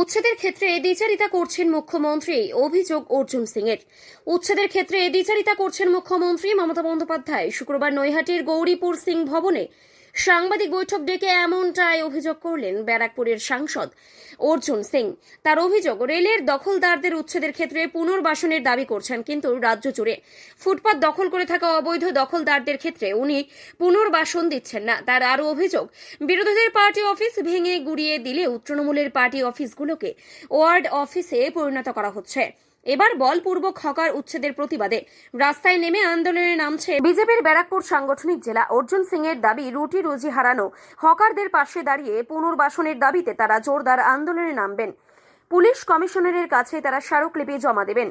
উচ্ছেদের ক্ষেত্রে দ্বিচারিতা করছেন মুখ্যমন্ত্রী। অভিযোগ অর্জুন সিং এর উচ্ছেদের ক্ষেত্রে দ্বিচারিতা করছেন মুখ্যমন্ত্রী মমতা বন্দ্যোপাধ্যায়। শুক্রবার নৈহাটির গৌরীপুর সিং ভবনে সাংবাদিক বৈঠক ডেকে এমনটাই অভিযোগ করলেন ব্যারাকপুরের সাংসদ অর্জুন সিং। তার অভিযোগ, রেলের দখলদারদের উচ্ছেদের ক্ষেত্রে পুনর্বাসনের দাবি করছেন কিন্তু রাজ্য জুড়ে ফুটপাত দখল করে থাকা অবৈধ দখলদারদের ক্ষেত্রে উনি পুনর্বাসন দিচ্ছেন না। তার আরও অভিযোগ, বিরোধীদের পার্টি অফিস ভেঙে গুড়িয়ে দিলেও তৃণমূলের পার্টি অফিসগুলোকে ওয়ার্ড অফিসে পরিণত করা হচ্ছে। এবার বলপূর্বক হকার উচ্ছেদের প্রতিবাদে। রাস্তায় নেমে আন্দোলনে নামছে বিজেপির ব্যারাকপুর সাংগঠনিক জেলা। অর্জুন সিং এর দাবি, রুটি রুজি হারানো। হকারদের পাশে দাঁড়িয়ে পুনর্বাসনের দাবিতে তারা জোরদার আন্দোলনে নামবেন। পুলিশ কমিশনারের কাছে তারা স্মারকলিপি জমা দেবেন।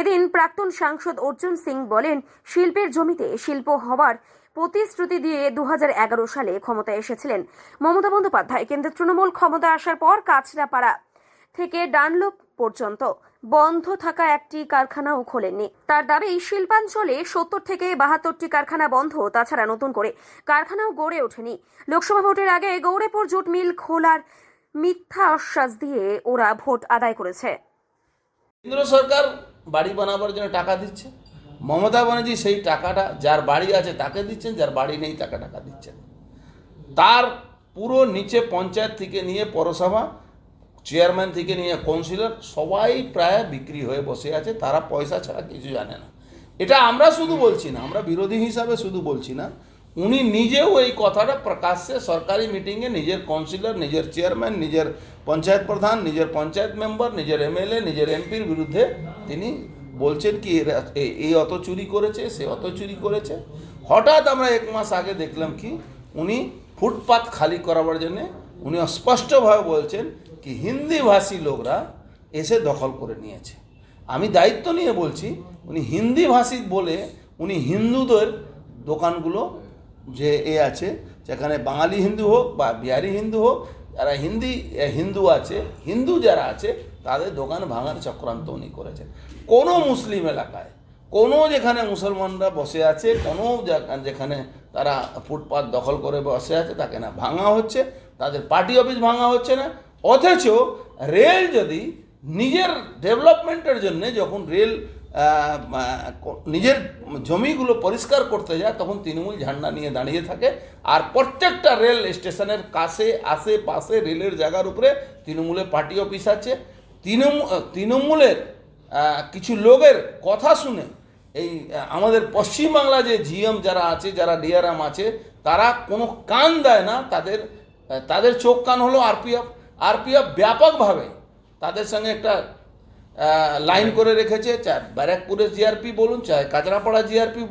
এদিন প্রাক্তন সাংসদ অর্জুন সিং বলেন, শিল্পের জমিতে শিল্প হওয়ার প্রতিশ্রুতি দিয়ে দুহাজার এগারো সালে ক্ষমতায় এসেছিলেন মমতা বন্দ্যোপাধ্যায়। কেন্দ্রের তৃণমূল ক্ষমতা আসার পর কাছড়াপাড়া থেকে ডানলোপ পর্যন্ত বন্ধ থাকা একটি কারখানাও খোলেননি। তার দাবি, শিল্পাঞ্চলে সত্তর থেকে বাহাত্তরটি কারখানা বন্ধ, তাছাড়া নতুন করে কারখানাও গড়ে ওঠেনি। লোকসভা ভোটের আগে গৌরেপুর জুট মিল খোলার মিথ্যা আশ্বাস দিয়ে ওরা ভোট আদায় করেছে। কেন্দ্র সরকার বাড়ি বানাবার জন্য টাকা দিচ্ছে। মমতা ব্যানার্জি সেই টাকাটা, যার বাড়ি আছে তাকে দিচ্ছেন, যার বাড়ি নেই তাকে টাকা দিচ্ছেন। তার পুরো নিচে পঞ্চায়েত থেকে নিয়ে পৌরসভা চেয়ারম্যান থেকে নিয়ে কাউন্সিলর সবাই প্রায় বিক্রি হয়ে বসে আছে, তারা পয়সা ছাড়া কিছু জানে না। এটা আমরা শুধু বলছি না, আমরা বিরোধী হিসাবে শুধু বলছি না, উনি নিজেও এই কথাটা প্রকাশ্যে সরকারি মিটিংয়ে নিজের কাউন্সিলর নিজের চেয়ারম্যান নিজের পঞ্চায়েত প্রধান, নিজের পঞ্চায়েত মেম্বার নিজের এমএলএ নিজের এমপির বিরুদ্ধে তিনি বলছেন কি এই অত চুরি করেছে, সে অত চুরি করেছে। হঠাৎ আমরা এক মাস আগে দেখলাম কি, উনি ফুটপাত খালি করাবার জন্যে উনি স্পষ্টভাবে বলছেন কি হিন্দি ভাষী লোকরা এসে দখল করে নিয়েছে। আমি দায়িত্ব নিয়ে বলছি, উনি হিন্দি ভাষী বলে উনি হিন্দুদের দোকানগুলো যে এ আছে, যেখানে বাঙালি হিন্দু হোক বা বিহারি হিন্দু হোক, যারা হিন্দি হিন্দু আছে, হিন্দু যারা আছে, তাদের দোকান ভাঙার চক্রান্ত উনি করেছেন। কোনো মুসলিম এলাকায়, কোনো যেখানে মুসলমানরা বসে আছে, কোনো যেখানে তারা ফুটপাত দখল করে বসে আছে, তাকে না ভাঙা হচ্ছে, তাদের পার্টি অফিস ভাঙা হচ্ছে না অথচ রেল যদি নিজের ডেভেলপমেন্টের জন্য যখন রেল নিজের জমিগুলো পরিষ্কার করতে যায়, তখন তৃণমূল ঝান্ডা নিয়ে দাঁড়িয়ে থাকে আর প্রত্যেকটা রেল স্টেশনের কাছে আশেপাশে রেলের জায়গার উপরে তৃণমূলের পার্টি অফিস আছে। তৃণমূল তৃণমূলের কিছু লোকের কথা শুনে এই আমাদের পশ্চিমবাংলা যে জিএম যারা আছে, যারা ডিআরএম আছে, তারা কোনো কান দেয় না, তাদের তাদের চোখ কান হলো আরপিএফ। আরপিএফ ব্যাপকভাবে তাদের সঙ্গে একটা লাইন করে রেখেছে। চাই ব্যারাকপুরের জিআরপি বলুন চাই কাঁচরাপাড়া জিআরপি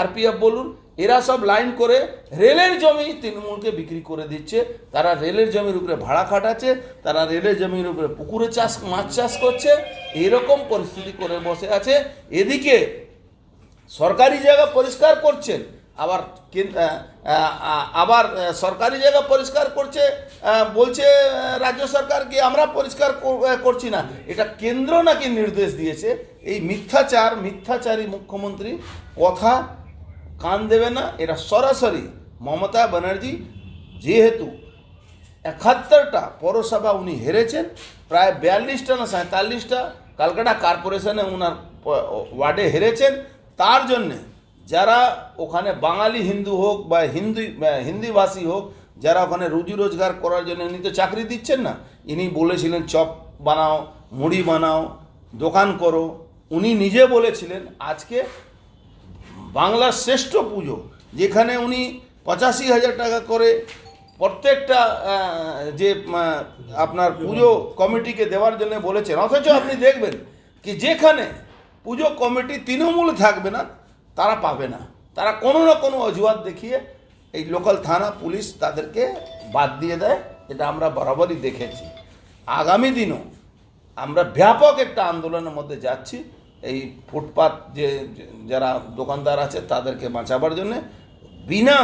আরপিএফ বলুন, এরা সব লাইন করে রেলের জমি তৃণমূলকে বিক্রি করে দিচ্ছে। তারা রেলের জমির উপরে ভাড়া খাটাচ্ছে, তারা রেলের জমির উপরে পুকুরে চাষ, মাছ চাষ করছে, এরকম পরিস্থিতি করে বসে আছে। এদিকে সরকারি জায়গা পরিষ্কার করছেন আবার আবার সরকারি জায়গা পরিষ্কার করছে বলছে রাজ্য সরকার কি আমরা পরিষ্কার করছি না? এটা কেন্দ্র নাকি নির্দেশ দিয়েছে? এই মিথ্যাচার, মিথ্যাচারী মুখ্যমন্ত্রী কথা কান দেবে না। এরা সরাসরি মমতা ব্যানার্জি, যেহেতু একাত্তরটা পৌরসভা উনি হেরেছেন, প্রায় বিয়াল্লিশটা না সাঁতাল্লিশটা কালকাটা কর্পোরেশনে ওনার ওয়ার্ডে হেরেছেন, তার জন্যে যারা ওখানে বাঙালি হিন্দু হোক বা হিন্দু হিন্দিভাষী হোক, যারা ওখানে রুজি রোজগার করার জন্য, ইনি তো চাকরি দিচ্ছেন না। ইনি বলেছিলেন, চপ বানাও, মুড়ি বানাও, দোকান করো। উনি নিজে বলেছিলেন, আজকে বাংলার শ্রেষ্ঠ পুজো, যেখানে উনি পঁচাশি হাজার টাকা করে প্রত্যেকটা যে আপনার পুজো কমিটিকে দেওয়ার জন্য বলেছেন। অথচ আপনি দেখবেন, কি যেখানে পুজো কমিটি তৃণমূল থাকবে না তারা পাবে না। তারা কোনো না কোনো অজুহাত দেখিয়ে এই লোকাল থানা পুলিশ তাদেরকে বাদ দিয়ে দেয়, এটা আমরা বরাবরই দেখেছি। আগামী দিনও আমরা ব্যাপক একটা আন্দোলনের মধ্যে যাচ্ছি। এই ফুটপাত যে যারা দোকানদার আছে তাদেরকে বাঁচাবার জন্যে। বিনা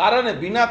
কারণে, বিনা